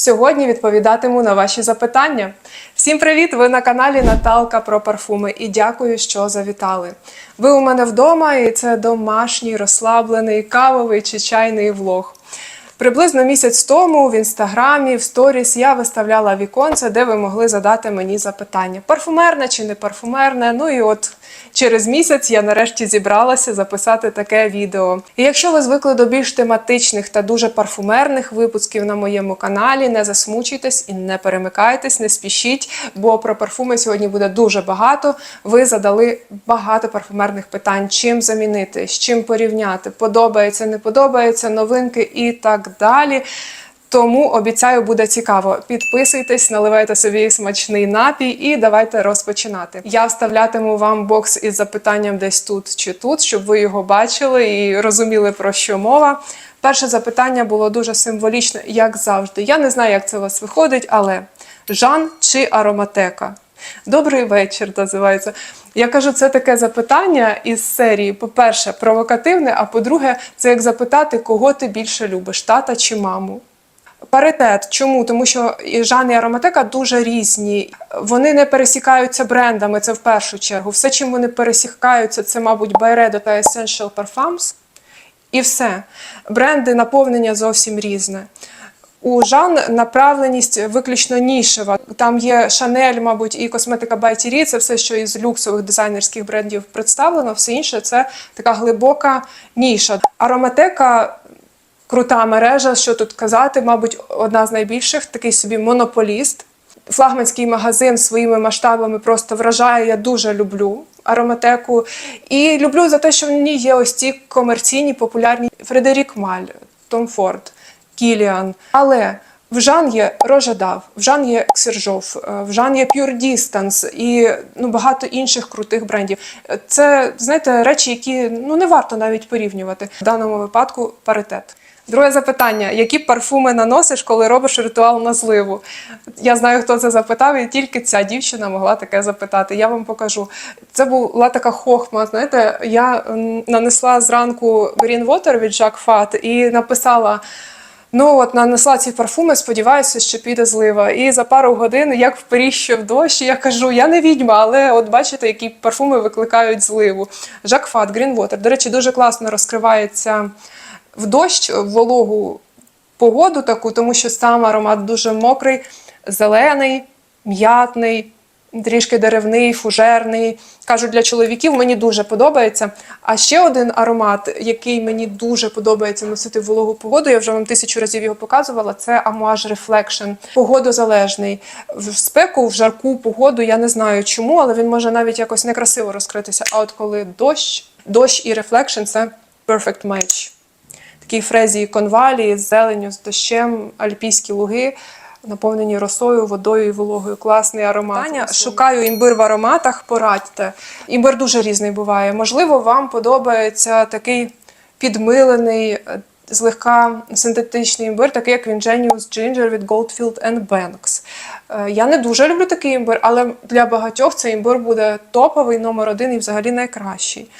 Сьогодні відповідатиму на ваші запитання. Всім привіт! Ви на каналі Наталка про парфуми і дякую, що завітали. Ви у мене вдома, і це домашній, розслаблений, кавовий чи чайний влог. Приблизно місяць тому в інстаграмі, в сторіс я виставляла віконце, де ви могли задати мені запитання: парфумерне чи не парфумерне. Ну і от через місяць я нарешті зібралася записати таке відео. І якщо ви звикли до більш тематичних та дуже парфумерних випусків на моєму каналі, не засмучуйтесь і не перемикайтесь, не спішіть, бо про парфуми сьогодні буде дуже багато. Ви задали багато парфумерних питань: чим замінити, з чим порівняти, подобається, не подобається, новинки і так далі. Тому обіцяю, буде цікаво. Підписуйтесь, наливайте собі смачний напій і давайте розпочинати. Я вставлятиму вам бокс із запитанням десь тут чи тут, щоб ви його бачили і розуміли про що мова. Перше запитання було дуже символічне, як завжди. Я не знаю, як це у вас виходить, але Жан чи ароматека? Добрий вечір, називається. Я кажу, це таке запитання із серії: по-перше, провокативне, а по-друге, це як запитати, кого ти більше любиш, тата чи маму. Паритет. Чому? Тому що і Жан і ароматека дуже різні. Вони не пересікаються брендами, це в першу чергу. Все, чим вони пересікаються, це, мабуть, Byredo та Essential Parfums. І все. Бренди наповнення зовсім різне. У Жан направленість виключно нішева. Там є Шанель, мабуть, і косметика Thierry, це все, що із люксових дизайнерських брендів представлено, все інше це така глибока ніша. Ароматека крута мережа, що тут казати, мабуть, одна з найбільших, такий собі монополіст. Флагманський магазин своїми масштабами просто вражає. Я дуже люблю ароматеку. І люблю за те, що в ній є ось ці комерційні популярні Фредерік Маль, Том Форд, Кіліан. Але в Жан є Рожадав, в Жан є Ксержов, е, в Жан є Pure Distance і ну, багато інших крутих брендів. Це, знаєте, речі, які ну, не варто навіть порівнювати. В даному випадку паритет. Друге запитання: які парфуми наносиш, коли робиш ритуал на зливу? Я знаю, хто це запитав, і тільки ця дівчина могла таке запитати. Я вам покажу. Це була така хохма. Знаєте, я нанесла зранку Green Water від Jacques Fat і написала. Ну от нанесла ці парфуми, сподіваюся, що піде злива. І за пару годин, як вперіщив дощ, я кажу, я не відьма, але от бачите, які парфуми викликають зливу. Жак Фат, Water. До речі, дуже класно розкривається в дощ, в вологу погоду таку, тому що сам аромат дуже мокрий, зелений, м'ятний, трішки деревний, фужерний. Кажу, для чоловіків мені дуже подобається. А ще один аромат, який мені дуже подобається носити в вологу погоду, я вже вам тисячу разів його показувала. Це Amouage Reflection. Погодозалежний. В спеку, в жарку погоду я не знаю чому, але він може навіть якось некрасиво розкритися. А от коли дощ, дощ і Reflection – це perfect match. Такій фрезії конвалії з зеленю, з дощем, альпійські луги, наповнені росою, водою і вологою. Класний аромат. Таня, шукаю імбир в ароматах, порадьте. Імбир дуже різний буває. Можливо, вам подобається такий підмилений, е, злегка синтетичний імбир, такий як він Genius Ginger від Goldfield Banks. Е, Я не дуже люблю такий імбир, але для багатьох цей імбир буде топовий, номер один і взагалі найкращий.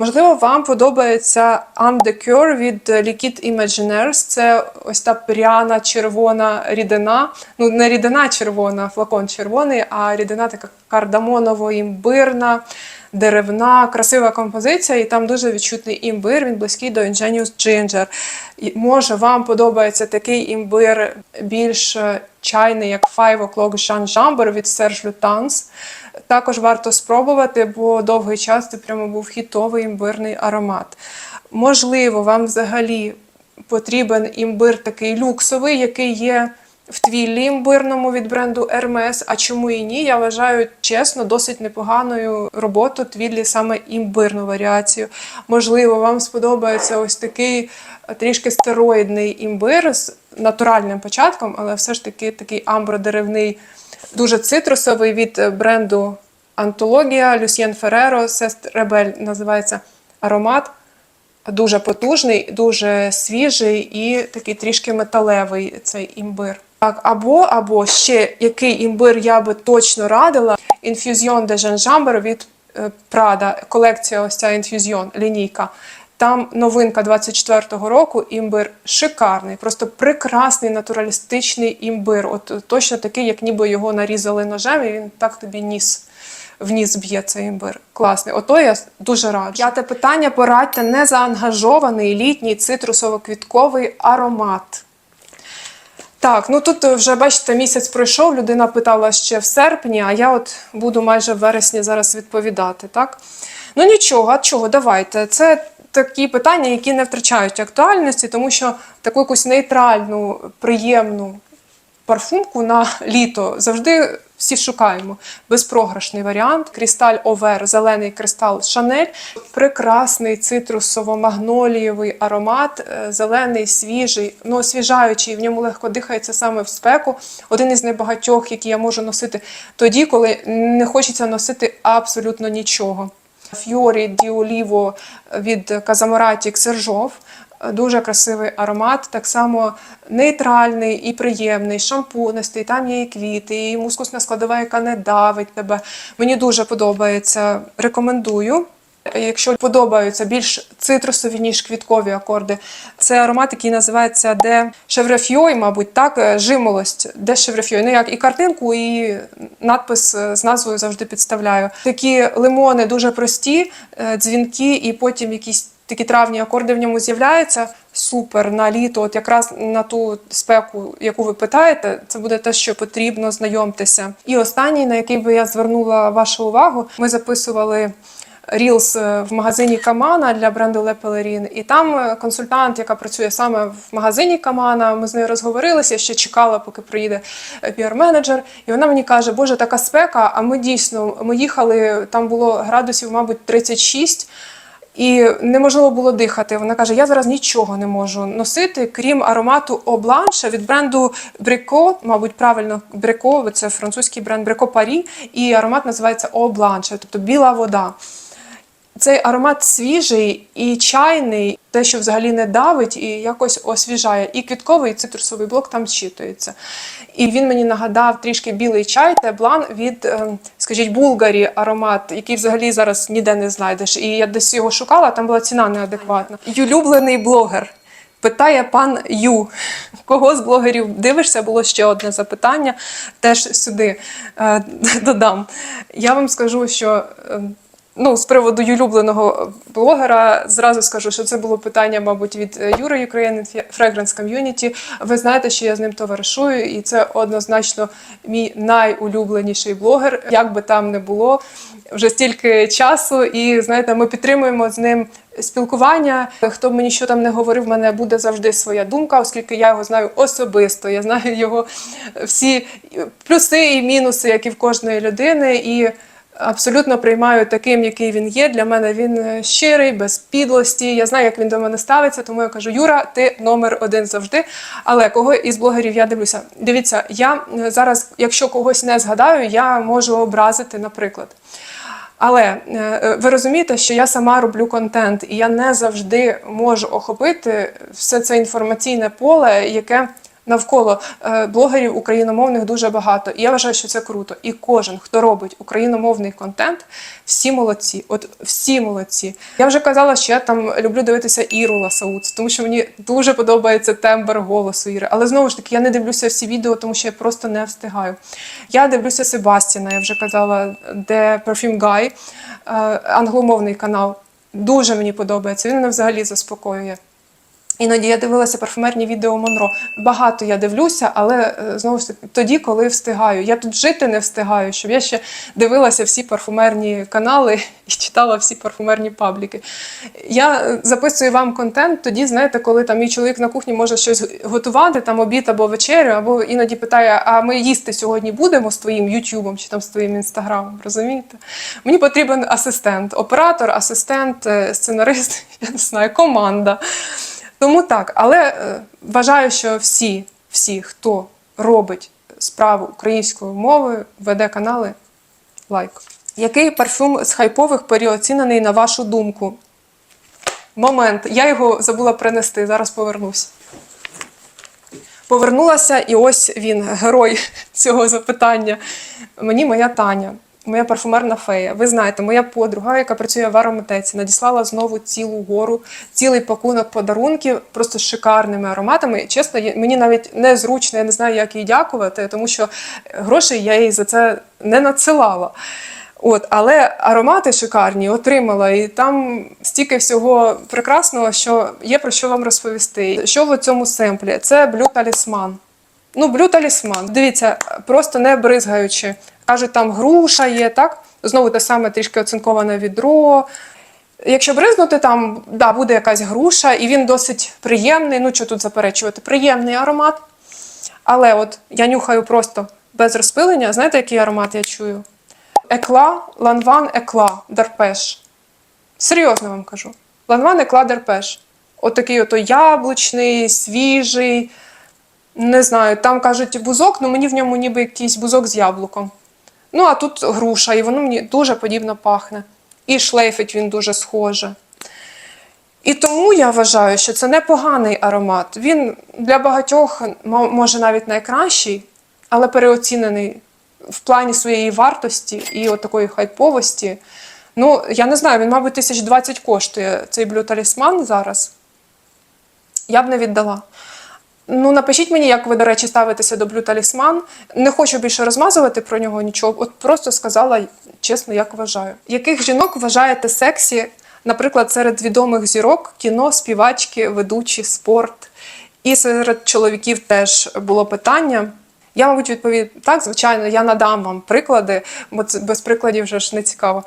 Можливо, вам подобається Am de Cure від Liquid Imaginaires. Це ось та пряна червона рідина. Ну, не рідина червона, флакон червоний, а рідина така кардамоново-імбирна, деревна, красива композиція, і там дуже відчутний імбир, він близький до Ingenious Ginger. І, може, вам подобається такий імбир більш е, чайний, як Five O'Clock Jean Jamber від Serge Lutens. Також варто спробувати, бо довгий час це прямо був хітовий імбирний аромат. Можливо, вам взагалі потрібен імбир такий люксовий, який є в твіллі імбирному від бренду Hermes. А чому і ні? Я вважаю чесно, досить непоганою роботу твіллі саме імбирну варіацію. Можливо, вам сподобається ось такий трішки стероїдний імбир з натуральним початком, але все ж таки такий амбродеревний, дуже цитрусовий від е, бренду Антологія Люсьєн Ферреро, Сест Ребель називається аромат. Дуже потужний, дуже свіжий і такий трішки металевий цей імбир. Так, або, або ще який імбир я би точно радила. Infusion de Gingembre від е, Prada, колекція ось ця Infusion, лінійка. Там новинка 24-го року. Імбир шикарний, просто прекрасний натуралістичний імбир. От е, точно такий, як ніби його нарізали ножем, і він так тобі ніс. В ніс б'є цей імбир. Класний. Ото я дуже раджу. П'яте питання: порадьте незаангажований літній цитрусово-квітковий аромат. Так, ну тут вже бачите, місяць пройшов. Людина питала ще в серпні, а я от буду майже в вересні зараз відповідати. Так? Ну нічого, а чого, давайте. Це такі питання, які не втрачають актуальності, тому що таку якусь нейтральну, приємну парфумку на літо завжди всі шукаємо. Безпрограшний варіант. Крісталь Овер, зелений кристал Шанель. Прекрасний цитрусово-магнолієвий аромат, е, зелений, свіжий, ну освіжаючий, в ньому легко дихається саме в спеку. Один із небагатьох, які я можу носити тоді, коли не хочеться носити абсолютно нічого. Фьорі Діоліво від Казамаратік Сержов Дуже красивий аромат, так само нейтральний і приємний, шампунистий, там є і квіти, і мускусна складова, яка не давить тебе. Мені дуже подобається. Рекомендую. Якщо подобаються більш цитрусові, ніж квіткові акорди, це аромат, який називається Де Шеврефьой, мабуть, так, е, жимолость, де Шеврефьой. Ну як і картинку, і надпис е, з назвою завжди підставляю. Такі лимони дуже прості, е, дзвінки, і потім якісь такі травні акорди в ньому з'являються. Супер на літо, от якраз на ту спеку, яку ви питаєте, це буде те, що потрібно, знайомтеся. І останній, на який би я звернула вашу увагу, ми записували. Рілс в магазині Камана для бренду Le Pellerin. І там е, консультант, яка працює саме в магазині Камана, ми з нею розговорилися, ще чекала, поки приїде е, піар-менеджер. І вона мені каже, Боже, така спека. А ми дійсно ми їхали, там було градусів, мабуть, 36. І неможливо було дихати. Вона каже: я зараз нічого не можу носити, крім аромату Обланша від бренду Бреко, мабуть, правильно Бреко, це французький бренд Бреко Парі, і аромат називається Обланша, тобто біла вода. Цей аромат свіжий і чайний, те, що взагалі не давить і якось освіжає. І квітковий, і цитрусовий блок там зчитується. І він мені нагадав трішки білий чай, теблан від, е, скажіть, Булгарі аромат, який взагалі зараз ніде не знайдеш. І я десь його шукала, там була ціна неадекватна. Улюблений блогер. Питає пан Ю, кого з блогерів дивишся? Було ще одне запитання. Теж сюди е, додам. Я вам скажу, що е, ну, з приводу улюбленого блогера зразу скажу, що це було питання, мабуть, від е, Юри Ukrainian Fragrance Community. Ви знаєте, що я з ним товаришую, і це однозначно мій найулюбленіший блогер, як би там не було вже стільки часу. І знаєте, ми підтримуємо з ним спілкування. Хто б мені що там не говорив, в мене буде завжди своя думка, оскільки я його знаю особисто. Я знаю його всі плюси і мінуси, як і в кожної людини. І абсолютно приймаю таким, який він є. Для мене він е, щирий, без підлості. Я знаю, як він до мене ставиться, тому я кажу: Юра, ти номер один завжди. Але кого із блогерів я дивлюся? Дивіться, я е, зараз, якщо когось не згадаю, я можу образити, наприклад. Але е, ви розумієте, що я сама роблю контент, і я не завжди можу охопити все це інформаційне поле, яке навколо е, блогерів україномовних дуже багато. І я вважаю, що це круто. І кожен, хто робить україномовний контент, всі молодці. От всі молодці. Я вже казала, що я там люблю дивитися Іру Ласауц, тому що мені дуже подобається тембр голосу Іри. Але знову ж таки, я не дивлюся всі відео, тому що я просто не встигаю. Я дивлюся Себастіна, я вже казала, де Perfume Guy, е, англомовний канал. Дуже мені подобається. Він мене взагалі заспокоює. Іноді я дивилася парфумерні відео Монро. Багато я дивлюся, але е, знову ж таки тоді, коли встигаю. Я тут жити не встигаю, щоб я ще дивилася всі парфумерні канали і читала всі парфумерні пабліки. Я е, записую вам контент тоді, знаєте, коли там мій чоловік на кухні може щось готувати, там обід або вечерю, або іноді питає: а ми їсти сьогодні будемо з твоїм Ютубом чи там з твоїм інстаграмом? Розумієте? Мені потрібен асистент, оператор, асистент, е, сценарист, я не знаю, команда. Тому так, але е, вважаю, що всі, всі, хто робить справу українською мовою, веде канали, лайк. Який парфюм з хайпових переоцінений на вашу думку? Момент. Я його забула принести, зараз повернусь. Повернулася, і ось він, герой цього запитання. Мені моя Таня. Моя парфумерна фея. Ви знаєте, моя подруга, яка працює в ароматеці, надіслала знову цілу гору, цілий пакунок подарунків, просто з шикарними ароматами. Чесно, мені навіть незручно, я не знаю, як їй дякувати, тому що грошей я їй за це не надсилала. От, але аромати шикарні отримала, і там стільки всього прекрасного, що є про що вам розповісти. Що в цьому семплі? Це блю талісман. Ну, блю талісман. Дивіться, просто не бризгаючи. Кажуть, там груша є, так? Знову те саме трішки оцинковане відро. Якщо бризнути, там да, буде якась груша, і він досить приємний. Ну, що тут заперечувати? Приємний аромат. Але от я нюхаю просто без розпилення. Знаєте, який аромат я чую? Екла, ланван, екла, дарпеш. Серйозно вам кажу. Ланван, екла, дарпеш. Отакий ото яблучний, свіжий. Не знаю, там кажуть бузок, але мені в ньому ніби якийсь бузок з яблуком. Ну, а тут груша, і воно мені дуже подібно пахне. І шлейфить він дуже схоже. І тому я вважаю, що це непоганий аромат. Він для багатьох, може, навіть найкращий, але переоцінений в плані своєї вартості і от такої хайповості. Ну, я не знаю, він, мабуть, 1020 коштує цей блю талісман зараз. Я б не віддала. Ну, напишіть мені, як ви, до речі, ставитеся до блю талісман. Не хочу більше розмазувати про нього нічого. От просто сказала чесно, як вважаю. Яких жінок вважаєте сексі, наприклад, серед відомих зірок, кіно, співачки, ведучі, спорт. І серед чоловіків теж було питання. Я, мабуть, відповім так, звичайно, я надам вам приклади, бо без прикладів вже ж не цікаво.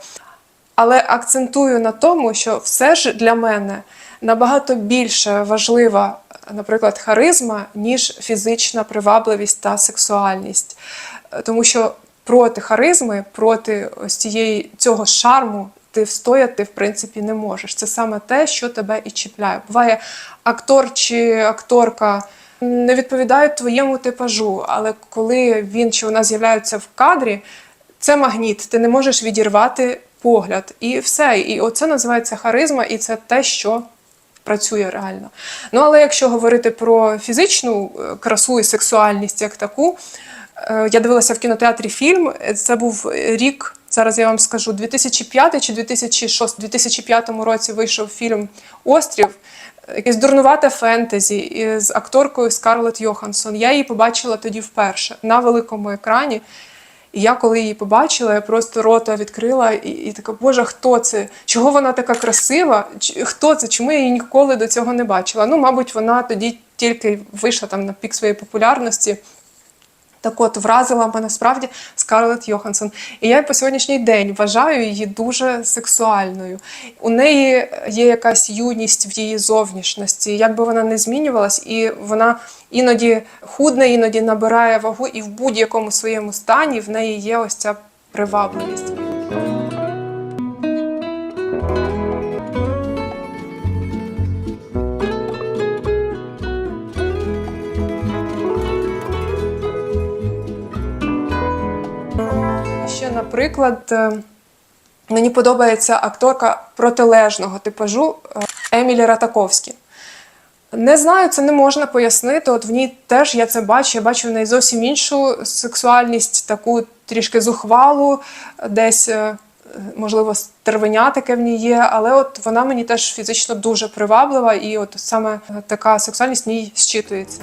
Але акцентую на тому, що все ж для мене набагато більше важлива, наприклад, харизма, ніж фізична привабливість та сексуальність. Тому що проти харизми, проти ось цієї цього шарму ти встояти в принципі не можеш. Це саме те, що тебе і чіпляє. Буває актор чи акторка не відповідають твоєму типажу, але коли він чи вона з'являється в кадрі, це магніт, ти не можеш відірвати погляд. І все. І оце називається харизма, і це те, що працює реально. Ну, але якщо говорити про фізичну е, красу і сексуальність як таку, е, я дивилася в кінотеатрі фільм. Це був рік, зараз я вам скажу, 2005 чи 2006, 2005 році вийшов фільм Острів. Якесь дурнувате фентезі з акторкою Скарлетт Йоханссон. Я її побачила тоді вперше на великому екрані. І я, коли її побачила, я просто рота відкрила і, і така, Боже, хто це? Чого вона така красива? Хто це? Чому я її ніколи до цього не бачила? Ну, мабуть, вона тоді тільки вийшла там на пік своєї популярності. Так от вразила мене справді Скарлетт Йоханссон. І я по сьогоднішній день вважаю її дуже сексуальною. У неї є якась юність в її зовнішності, як би вона не змінювалась, і вона іноді худне, іноді набирає вагу, і в будь-якому своєму стані в неї є ось ця привабливість. Наприклад, е, мені подобається акторка протилежного типажу е, Емілі Ратаковські. Не знаю, це не можна пояснити. От в ній теж я це бачу. Я бачу в неї зовсім іншу сексуальність, таку трішки зухвалу, десь, е, можливо, стервеня таке в ній є, але от вона мені теж фізично дуже приваблива, і от саме така сексуальність в ній зчитується.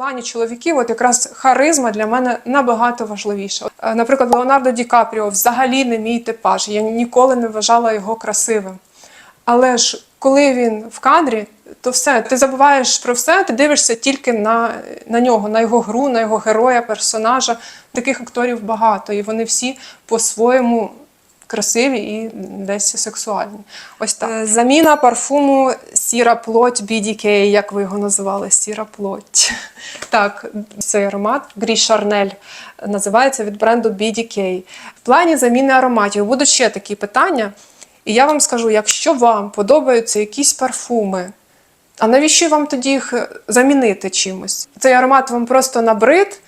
Плані чоловіків, от якраз харизма для мене набагато важливіша. Е, Наприклад, Леонардо Ді Капріо взагалі не мій типаж. Я ніколи не вважала його красивим. Але ж коли він в кадрі, то все, ти забуваєш про все, ти дивишся тільки на, на нього, на його гру, на його героя, персонажа. Таких акторів багато, і вони всі по-своєму красиві і десь сексуальні. Ось так. Е, Заміна парфуму сіра плоть BDK, як ви його називали, сіра плоть. Так, цей аромат Грі Шарнель називається від бренду BDK. В плані заміни ароматів будуть ще такі питання. І я вам скажу, якщо вам подобаються якісь парфуми, а навіщо вам тоді їх е, замінити чимось? Цей аромат вам просто набрид,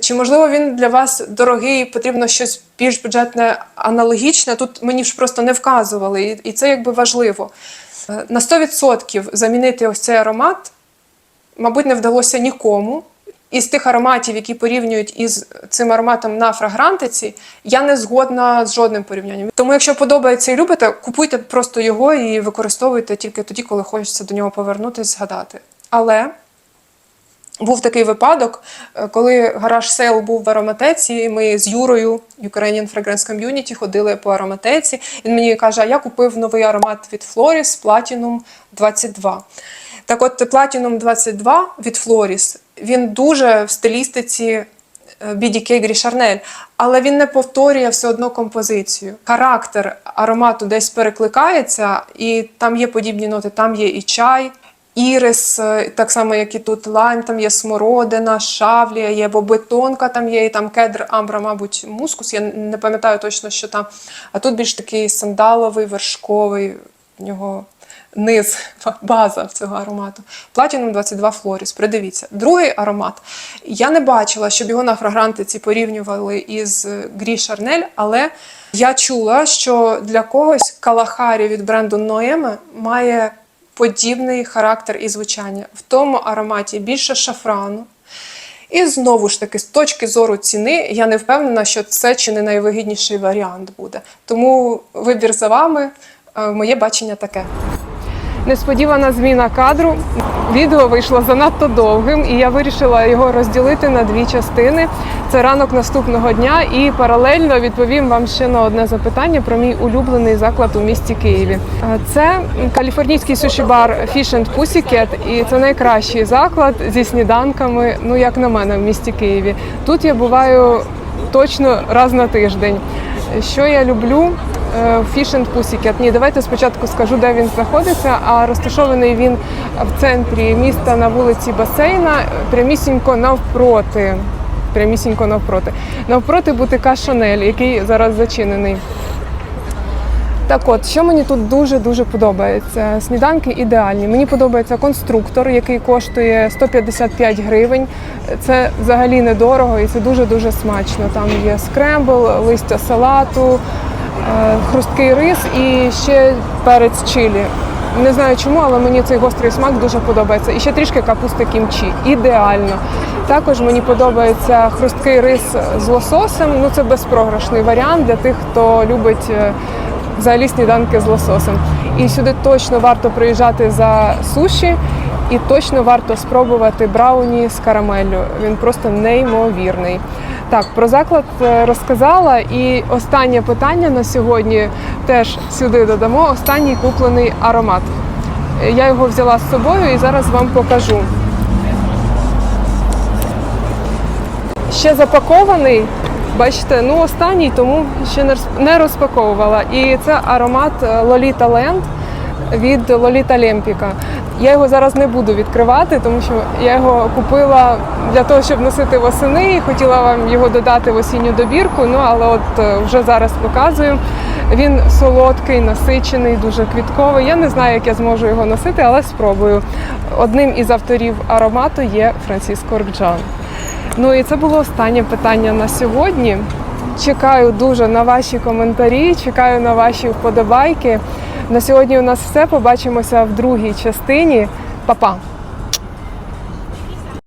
Чи можливо він для вас дорогий, потрібно щось більш бюджетне, аналогічне? Тут мені ж просто не вказували, і, це якби важливо. Е, На 100% замінити ось цей аромат, мабуть, не вдалося нікому. Із тих ароматів, які порівнюють із цим ароматом на фрагрантиці, я не згодна з жодним порівнянням. Тому, якщо подобається і любите, купуйте просто його і використовуйте тільки тоді, коли хочеться до нього повернутися, згадати. Але був такий випадок, е, коли гараж сейл був в ароматеці, ми з Юрою, Ukrainian Fragrance Community, ходили по ароматеці. Він мені каже: а я купив новий аромат від Floris Platinum 22. Так от Platinum 22 від Floris, він дуже в стилістиці е, BDK Charnel, але він не повторює все одно композицію. Характер аромату десь перекликається, і там є подібні ноти, там є і чай, ірис, е, так само, як і тут лайм, там є смородина, шавлія, є бобетонка, там є, і там кедр, амбра, мабуть, мускус. Я не пам'ятаю точно, що там. А тут більш такий сандаловий, вершковий, в нього низ, база цього аромату. Platinum 22 Floris. Придивіться. Другий аромат. Я не бачила, щоб його на фрагрантиці порівнювали із Грі Шарнель, але я чула, що для когось Калахарі від бренду Noeme має подібний характер і звучання. В тому ароматі більше шафрану. І знову ж таки, з точки зору ціни, я не впевнена, що це чи не найвигідніший варіант буде. Тому вибір за вами. Е, Моє бачення таке. Несподівана зміна кадру. Відео вийшло занадто довгим, і я вирішила його розділити на дві частини. Це ранок наступного дня, і паралельно відповім вам ще на одне запитання про мій улюблений заклад у місті Києві. Це каліфорнійський суші-бар Fish and Pussycat, і це найкращий заклад зі сніданками, ну як на мене, в місті Києві. Тут я буваю точно раз на тиждень. Що я люблю? And Pussycat. Ні, давайте спочатку скажу, де він знаходиться. А розташований він в центрі міста на вулиці Басейна, прямісінько навпроти. Прямісінько навпроти. Навпроти бутика Шанель, який зараз зачинений. Так от, що мені тут дуже-дуже подобається. Сніданки ідеальні. Мені подобається конструктор, який коштує 155 гривень. Це взагалі недорого і це дуже-дуже смачно. Там є скрембл, листя салату, хрусткий рис і ще перець чилі. Не знаю чому, але мені цей гострий смак дуже подобається. І ще трішки капусти кімчі. Ідеально. Також мені подобається хрусткий рис з лососем. Ну це безпрограшний варіант для тих, хто любить е, взагалі сніданки з лососем. І сюди точно варто приїжджати за суші, і точно варто спробувати брауні з карамеллю. Він просто неймовірний. Так, про заклад е, розказала. І останнє питання на сьогодні теж сюди додамо. Останній куплений аромат. Я його взяла з собою і зараз вам покажу. Ще запакований. Бачите, ну останній, тому ще не розпаковувала. І це аромат е, Lolita Land від Lolita Лемпіка. Я його зараз не буду відкривати, тому що я його купила для того, щоб носити восени. Хотіла вам його додати в осінню добірку. Ну але от е, вже зараз показую. Він солодкий, насичений, дуже квітковий. Я не знаю, як я зможу його носити, але спробую. Одним із авторів аромату є Франциско Ркджан. Ну і це було останнє питання на сьогодні. Чекаю дуже на ваші коментарі, чекаю на ваші вподобайки. На сьогодні у нас все. Побачимося в другій частині. Па-па!